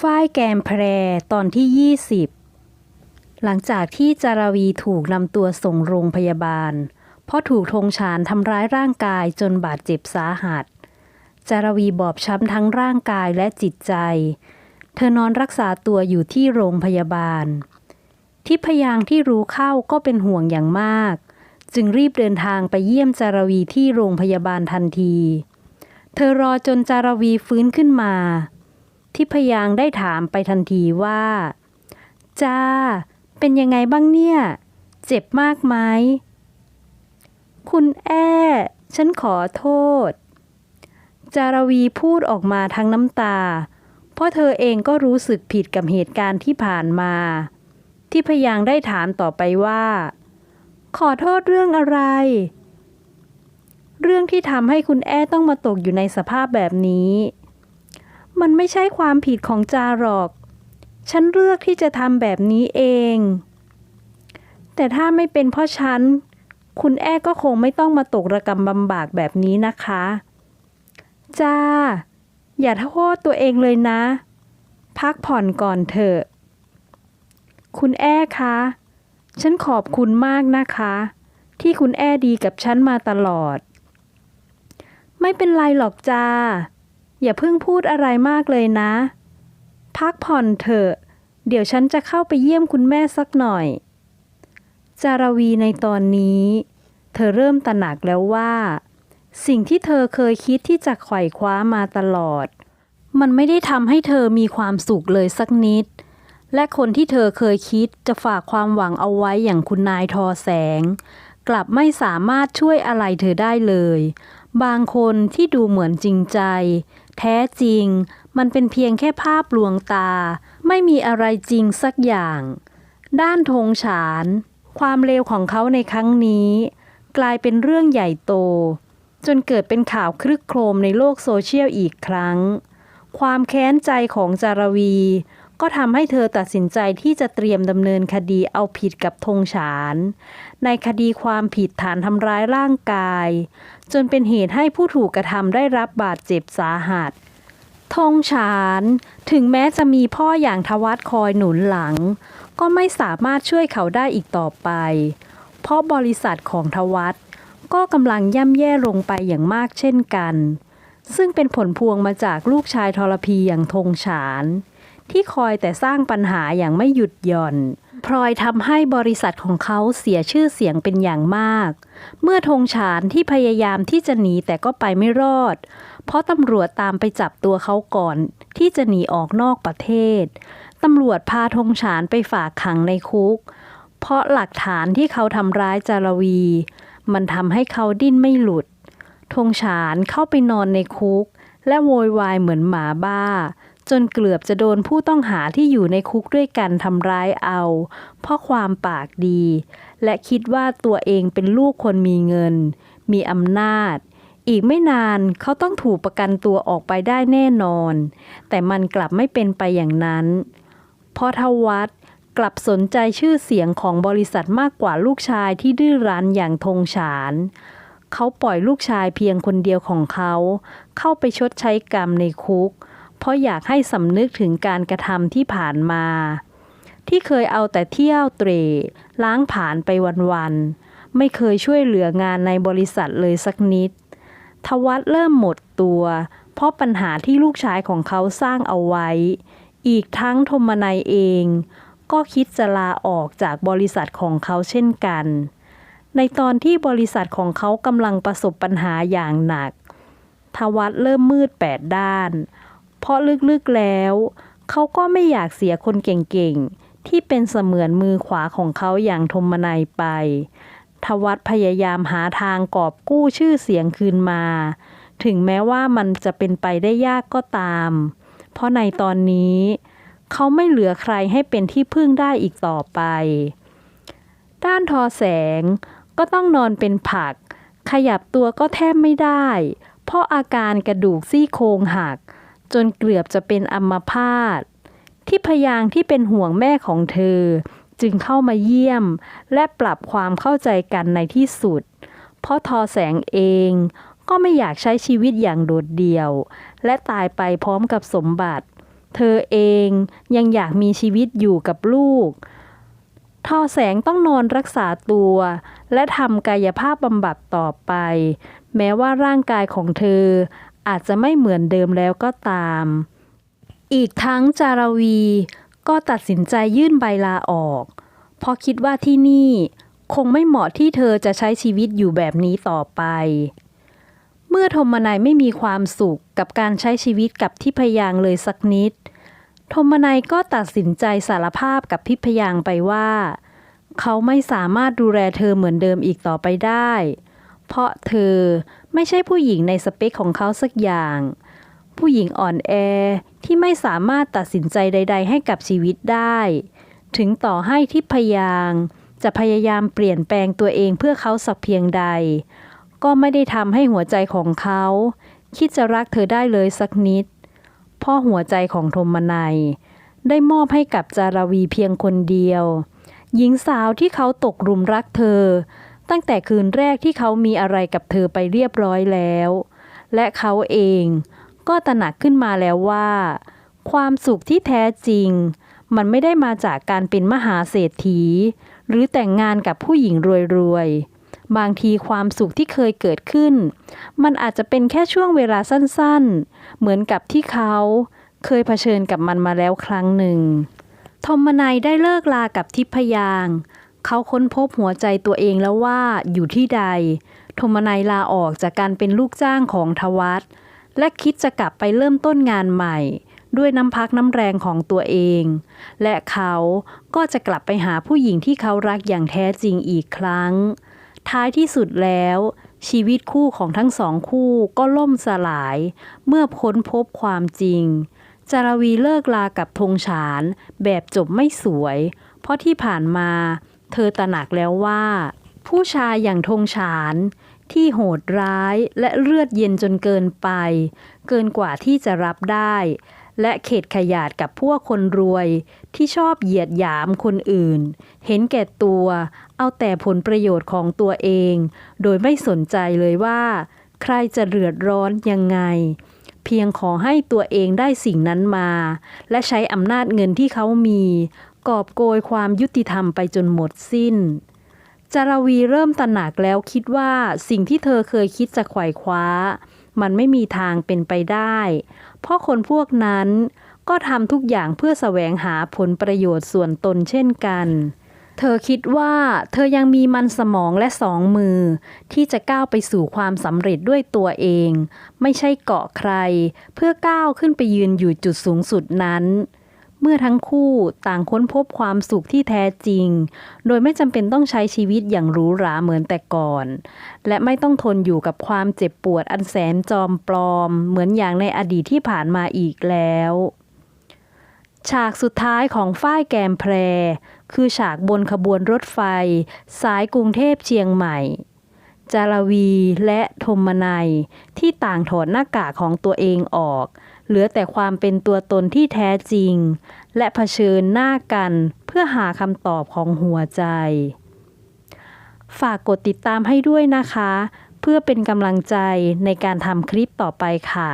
ฝ้ายแกมแพรตอนที่ 20 หลังจากที่จารวีถูกนำตัวส่งโรงพยาบาล เพราะถูกธงชานทำร้ายร่างกายจนบาดเจ็บสาหัส จารวีบอบช้ำทั้งร่างกายและจิตใจ เธอนอนรักษาตัวอยู่ที่โรงพยาบาล ทิพยางที่รู้เข้าก็เป็นห่วงอย่างมาก จึงรีบเดินทางไปเยี่ยมจารวีที่โรงพยาบาลทันที เธอรอจนจารวีฟื้นขึ้นมา ทิพยางได้ถามไปทันทีว่า จ้า เป็นยังไงบ้างเนี่ย เจ็บมากไหม คุณแอ้ ฉันขอโทษ จารวีพูดออกมาทั้งน้ำตา เพราะเธอเองก็รู้สึกผิดกับเหตุการณ์ที่ผ่านมาทิพยางได้ถามต่อไปว่า ขอโทษเรื่องอะไร เรื่องที่ทำให้คุณแอ้ต้องมาตกอยู่ในสภาพแบบนี้ มันไม่ใช่ความผิดของจาหรอก ฉันเลือกที่จะทำแบบนี้เอง แต่ถ้าไม่เป็นเพราะฉัน คุณแอ้ก็คงไม่ต้องมาตกระกำบำบากแบบนี้นะคะ จ้า อย่าโทษตัวเองเลยนะ พักผ่อนก่อนเถอะ คุณแอ้คะ ฉันขอบคุณมากนะคะ ที่คุณแอ้ดีกับฉันมาตลอด ไม่เป็นไรหรอกจ้า อย่าเพิ่งพูดอะไรมากเลยนะ พักผ่อนเถอะ เดี๋ยวฉันจะเข้าไปเยี่ยมคุณแม่สักหน่อย จารวีในตอนนี้ เธอเริ่มตระหนักแล้วว่า สิ่งที่เธอเคยคิดที่จะไขว่คว้ามาตลอด มันไม่ได้ทำให้เธอมีความสุขเลยสักนิด และคนที่เธอเคยคิดจะฝากความหวังเอาไว้อย่างคุณนายทอแสง กลับไม่สามารถช่วยอะไรเธอได้เลย บางคนที่ดูเหมือนจริงใจ แท้จริง มันเป็นเพียงแค่ภาพลวงตา ไม่มีอะไรจริงสักอย่าง ด้านธงฉาน ความเลวของเขาในครั้งนี้ กลายเป็นเรื่องใหญ่โต จนเกิดเป็นข่าวคลึกโครมในโลกโซเชียลอีกครั้ง ความแค้นใจของจารวี ก็ทำให้เธอตัดสินใจที่จะเตรียมดำเนินคดีเอาผิดกับธงฉาน ในคดีความผิดฐานทำร้ายร่างกาย จนเป็นเหตุให้ผู้ถูกกระทำได้รับบาดเจ็บสาหัสธงฉานถึงแม้จะมีพ่ออย่างทวัตคอยหนุนหลัง ก็ไม่สามารถช่วยเขาได้อีกต่อไป เพราะบริษัทของทวัตก็กำลังย่ำแย่ลงไปอย่างมากเช่นกัน ซึ่งเป็นผลพวงมาจากลูกชายทรพีอย่างธงฉาน ที่คอยแต่สร้างปัญหาอย่างไม่หยุดหย่อน พลอยทำให้บริษัทของเขาเสียชื่อเสียงเป็นอย่างมาก เมื่อธงฉานที่พยายามที่จะหนีแต่ก็ไปไม่รอด เพราะตำรวจตามไปจับตัวเขาก่อน ที่จะหนีออกนอกประเทศ ตำรวจพาธงฉานไปฝากขังในคุก เพราะหลักฐานที่เขาทำร้ายจารวี มันทำให้เขาดิ้นไม่หลุดธงฉานเข้าไปนอนในคุก และโวยวายเหมือนหมาบ้า จนเกือบจะโดนผู้ต้องหาที่อยู่ในคุกด้วยกันทำร้ายเอา เพราะความปากดี และคิดว่าตัวเองเป็นลูกคนมีเงิน มีอำนาจ อีกไม่นานเขาต้องถูกประกันตัวออกไปได้แน่นอน แต่มันกลับไม่เป็นไปอย่างนั้น เพราะทวัตกลับสนใจชื่อเสียงของบริษัทมากกว่าลูกชายที่ดื้อรั้นอย่างธงฉานเขาปล่อยลูกชายเพียงคนเดียวของเขา เข้าไปชดใช้กรรมในคุก เพราะอยากให้สำนึกถึงการกระทำที่ผ่านมา ที่เคยเอาแต่เที่ยวเตร่ล้างผ่านไปวันๆไม่เคยช่วยเหลืองานในบริษัทเลยสักนิด ทวัตเริ่มหมดตัว เพราะปัญหาที่ลูกชายของเขาสร้างเอาไว้ อีกทั้งธมนัยเอง ก็คิดจะลาออกจากบริษัทของเขาเช่นกัน ในตอนที่บริษัทของเขากำลังประสบปัญหาอย่างหนักทวัตเริ่มมืดแปดด้าน เพราะลึกๆแล้ว เขาก็ไม่อยากเสียคนเก่งๆ ที่เป็นเสมือนมือขวาของเขาอย่างธมนัยไป ทวัตพยายามหาทางกอบกู้ชื่อเสียงคืนมา ถึงแม้ว่ามันจะเป็นไปได้ยากก็ตาม เพราะในตอนนี้ เขาไม่เหลือใครให้เป็นที่พึ่งได้อีกต่อไป ด้านทอแสงก็ต้องนอนเป็นผัก ขยับตัวก็แทบไม่ได้ เพราะอาการกระดูกซี่โครงหัก จนเกือบจะเป็นอัมพาตที่พยางที่เป็นห่วงแม่ของเธอ จึงเข้ามาเยี่ยม และปรับความเข้าใจกันในที่สุด เพราะทอแสงเองก็ไม่อยากใช้ชีวิตอย่างโดดเดี่ยว และตายไปพร้อมกับสมบัติ เธอเองยังอยากมีชีวิตอยู่กับลูก ทอแสงต้องนอนรักษาตัว และทำกายภาพบำบัดต่อไป แม้ว่าร่างกายของเธอ อาจจะไม่เหมือนเดิมแล้วก็ตาม อีกทั้งจารวีก็ตัดสินใจยื่นใบลาออก เพราะคิดว่าที่นี่คงไม่เหมาะที่เธอจะใช้ชีวิตอยู่แบบนี้ต่อไป เมื่อธมนายไม่มีความสุขกับการใช้ชีวิตกับทิพยางเลยสักนิด ธมนายก็ตัดสินใจสารภาพกับทิพยางไปว่า เขาไม่สามารถดูแลเธอเหมือนเดิมอีกต่อไปได้ เพราะเธอ ไม่ใช่ผู้หญิงในสเปคของเขาสักอย่าง ผู้หญิงอ่อนแอที่ไม่สามารถตัดสินใจใด ๆ ให้กับชีวิตได้ ถึงต่อให้ทิพยางจะพยายามเปลี่ยนแปลงตัวเองเพื่อเขาสักเพียงใด ก็ไม่ได้ทำให้หัวใจของเขา คิดจะรักเธอได้เลยสักนิด เพ่อหัวใจของธมนัย ได้มอบให้กับจารวีเพียงคนเดียว หญิงสาวที่เขาตกหลุมรักเธอ ตั้งแต่คืนแรกที่เขามีอะไรกับเธอไปเรียบร้อยแล้ว และเขาเองก็ตระหนักขึ้นมาแล้วว่า ความสุขที่แท้จริง มันไม่ได้มาจากการเป็นมหาเศรษฐี หรือแต่งงานกับผู้หญิงรวยๆ บางทีความสุขที่เคยเกิดขึ้น มันอาจจะเป็นแค่ช่วงเวลาสั้นๆ เหมือนกับที่เขาเคยเผชิญกับมันมาแล้วครั้งหนึ่งทมนายได้เลิกลากับทิพยาง เขาค้นพบหัวใจตัวเองแล้วว่าอยู่ที่ใดทมนายลาออกจากการเป็นลูกจ้างของทวัตและคิดจะกลับไปเริ่มต้นงานใหม่ ด้วยน้ำพักน้ำแรงของตัวเอง และเขาก็จะกลับไปหาผู้หญิงที่เขารักอย่างแท้จริงอีกครั้ง ท้ายที่สุดแล้ว ชีวิตคู่ของทั้งสองคู่ก็ล่มสลาย เมื่อค้นพบความจริงจารวีเลิกลากับธงฉานแบบจบไม่สวย เพราะที่ผ่านมา เธอตระหนักแล้วว่า ผู้ชายอย่างธงฉานที่โหดร้ายและเลือดเย็นจนเกินไป เกินกว่าที่จะรับได้ และเข็ดขยาดกับพวกคนรวยที่ชอบเหยียดหยามคนอื่น เห็นแก่ตัว เอาแต่ผลประโยชน์ของตัวเอง โดยไม่สนใจเลยว่า ใครจะเดือดร้อนยังไง เพียงขอให้ตัวเองได้สิ่งนั้นมา และใช้อำนาจเงินที่เขามี กอบโกยความยุติธรรมไปจนหมดสิ้น จารวีเริ่มตระหนักแล้วคิดว่าสิ่งที่เธอเคยคิดจะไขว่คว้า มันไม่มีทางเป็นไปได้ เพราะคนพวกนั้นก็ทำทุกอย่างเพื่อแสวงหาผลประโยชน์ส่วนตนเช่นกัน เธอคิดว่าเธอยังมีมันสมองและสองมือ ที่จะก้าวไปสู่ความสำเร็จด้วยตัวเอง ไม่ใช่เกาะใคร เพื่อก้าวขึ้นไปยืนอยู่จุดสูงสุดนั้น เมื่อทั้งคู่ต่างค้นพบความสุขที่แท้จริง โดยไม่จำเป็นต้องใช้ชีวิตอย่างหรูหราเหมือนแต่ก่อน และไม่ต้องทนอยู่กับความเจ็บปวดอันแสนจอมปลอม เหมือนอย่างในอดีตที่ผ่านมาอีกแล้ว ฉากสุดท้ายของฝ้ายแกมแพร คือฉากบนขบวนรถไฟ สายกรุงเทพเชียงใหม่จารวีและธมนัยที่ต่างถอดหน้ากากของตัวเองออก เหลือแต่ความเป็นตัวตนที่แท้จริง และเผชิญหน้ากันเพื่อหาคำตอบของหัวใจ ฝากกดติดตามให้ด้วยนะคะ เพื่อเป็นกำลังใจในการทำคลิปต่อไปค่ะ